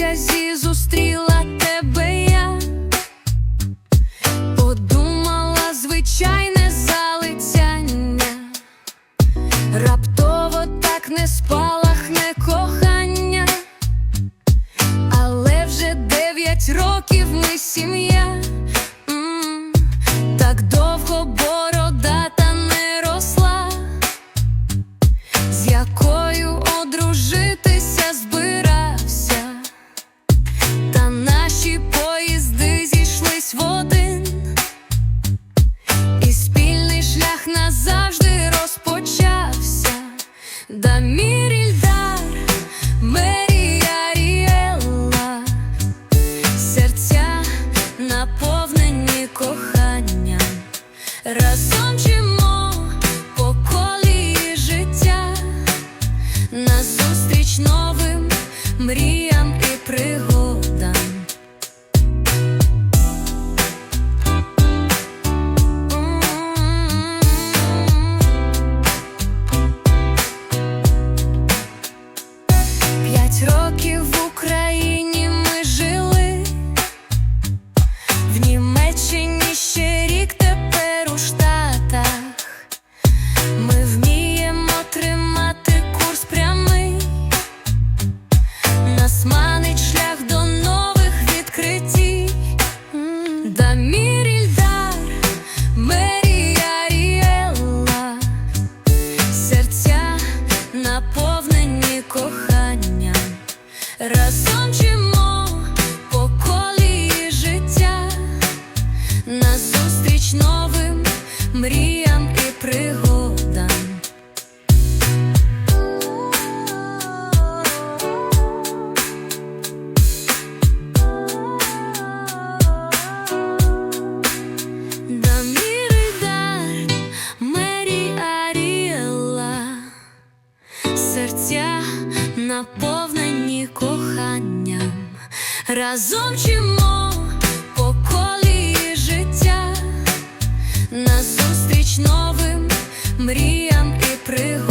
потязі зустріла тебе я, подумала звичайне залицяння, раптово так не спалахне кохання, але вже дев'ять років ми сім'я. Разом чимо по колії життя, новим мріям наповнені коханням, разом чимо по колії життя, назустріч новим мріям наповнені коханням, разом чимо по колії життя, назустріч новим мріям і пригодам.